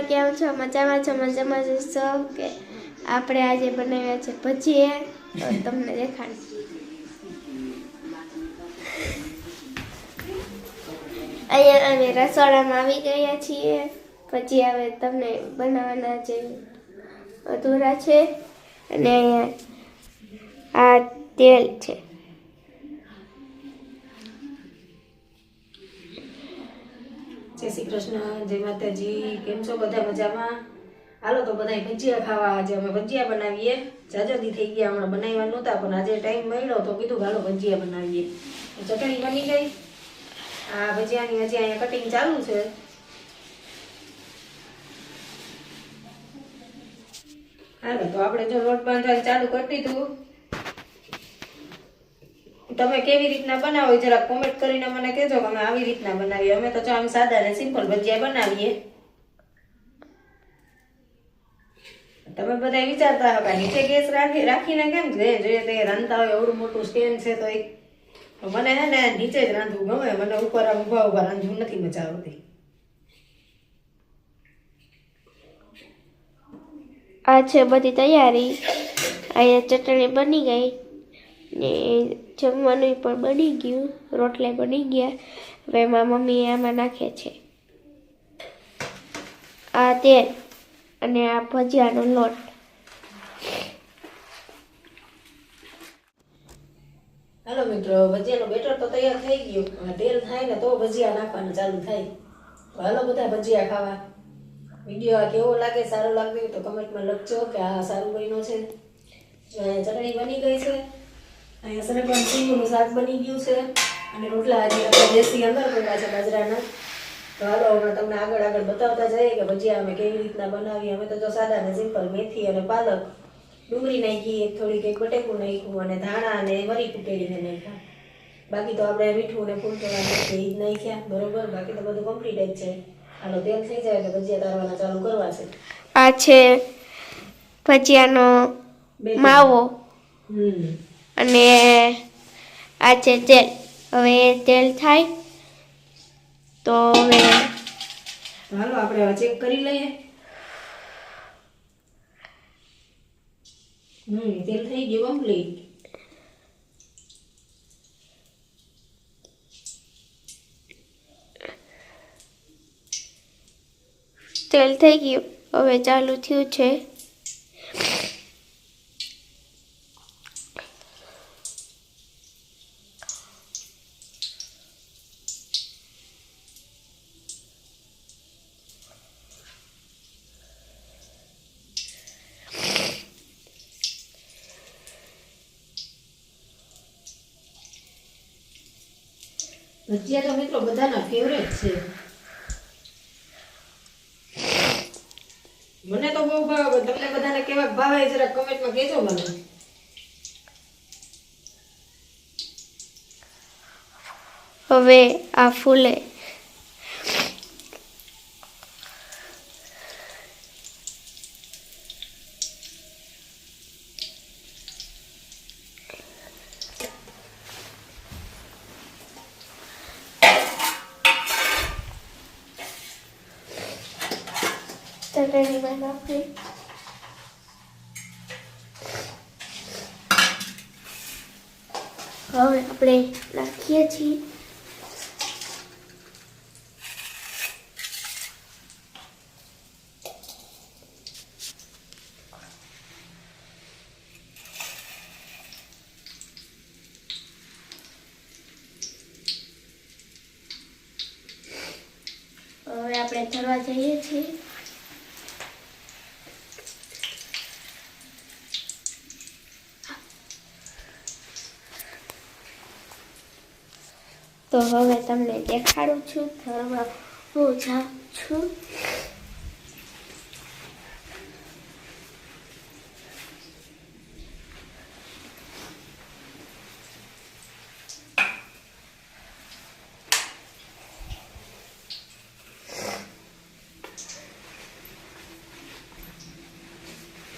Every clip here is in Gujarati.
કૃષ્ણ કેમ છો? મજામાં છો? મજામાં જશો કે આપણે આજે બનાવ્યા છે પછી તો તમને દેખાડ. અહીંયા અમે રસોડામાં આવી ગયા છીએ. પછી હવે તમને બનાવવાના જે અધૂરા છે. અને અહીંયા આ તેલ છે. જય શ્રી કૃષ્ણ, જય માતાજી, કેમ છો બધા મજામાં? હાલો તો બધા ભજીયા ખાવા આજે અમે ભજીયા બનાવીએ. જાજોદી થઈ ગયા, હમણાં બનાવ્યા નહોતા, પણ આજે ટાઈમ મળ્યો તો કીધું હાલો ભજીયા બનાવીએ. ચટણી બની ગઈ. આ ભજીયાની હજી અહીંયા કટિંગ ચાલુ છે. હાલો તો આપણે જો લોટ બાંધવાનું ચાલુ કરી દીધું. તમે કેવી રીતના બનાવો જરા કોમેન્ટ કરીને મને કહેજો કે અમે આવી રીતના બનાવીએ. અમે તો જો આમ સાદા ને સિમ્પલ ભજીયા બનાવીએ. તમે બધા વિચારતા હો નીચે ગેસ રાખી રાખીને કેમ છે? જોઈએ તે રાંધતા હોય, એવડું મોટું સ્ટેન્ડ છે તો એક મને હે ને નીચે જ રાંધવું ગમે. મને ઉપર આમ ઊભા ઊભા રાંધવું નથી મજા આવતી. આ છે બધી તૈયારી. અહીંયા ચટણી બની ગઈ. ને જમવાનું પણ બની ગયું, રોટલા બની ગયા. હવે એમાં મમ્મી આમાં નાખે છે. આ તેલ અને આ ભજીયાનો લોટ. હાલો મિત્રો, ભજીયાનો બેટર તો તૈયાર થઈ ગયો. અને તેલ થાય ને તો ભજીયા નાખવાનું ચાલુ થાય. તો હાલો બધા ભજીયા ખાવા. વીડિયો કેવો લાગે, સારો લાગે તો કમેન્ટમાં લખજો કે આ સારું બન્યું છે. ચટણી બની ગઈ છે. અહીંયા સરગવાનું સિંગનું શાક બની ગયું છે. અને રોટલા હજી આપણે દેશી અંદર પડ્યા છે બાજરાના. તો હાલો હમણાં તમને આગળ આગળ બતાવતા જઈએ કે ભજીયા અમે કેવી રીતના બનાવીએ. અમે તો જો સાદા ને સિમ્પલ મેથી અને પાલક ડુંગળી નાખી એક થોડીક એક બટેકું નાખ્યું અને ધાણા અને વરી કુટેડીને નાખ્યા. બાકી તો આપણે મીઠું ને ફૂલતોડા નાખીએ એ જ નાખ્યા. બરોબર? બાકી તો બધું કમ્પ્લીટ જ છે. હાલો તેલ થઈ જાય એટલે ભજીયા તારવાના ચાલુ કરવા છે. આ છે ભજીયાનો માવો. હમ. અને આ છે તેલ હવે તેલ થાય. તો હવે હાલો આપણે ચેક કરી લઈએ. હમ તેલ થઈ ગયું કમ્પ્લીટ તેલ થઈ ગયું. હવે ચાલુ થયું છે. ભજીયા તો મિત્રો બધાના ફેવરેટ છે. મને તો બહુ ભાવે, તમને બધાને કેવા ભાવે જરા કમેન્ટમાં કહેજો મને. હવે આ ફૂલે. ચટણીમાં નાખી હવે આપણે નાખીએ છીએ હવે આપણે ચડવા જઈએ છીએ તો હવે તમને દેખાડું છું થરવા હું જાઉં છું.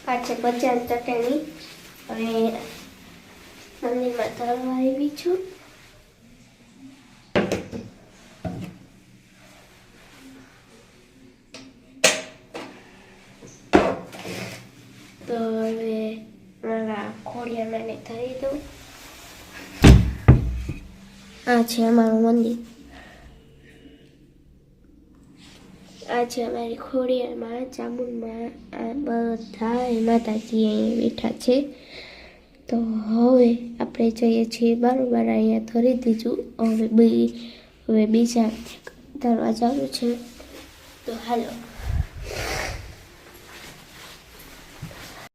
આ છે ભજીયાની ચટણી હવે મંદિરમાં તળવા આવી છું તો હવે મારા ખોડિયાને ધરી દઉં. આ છે અમારું મંદિર. આ છે અમારી ખોડિયારમાં ચામુંડમાં આ બધા માતાજી અહીંયા બેઠા છે. તો હવે આપણે જઈએ છીએ બરોબર અહીંયા ધરી દીધું. હવે બી હવે બીજા દરવાજાનું છે. તો હાલો.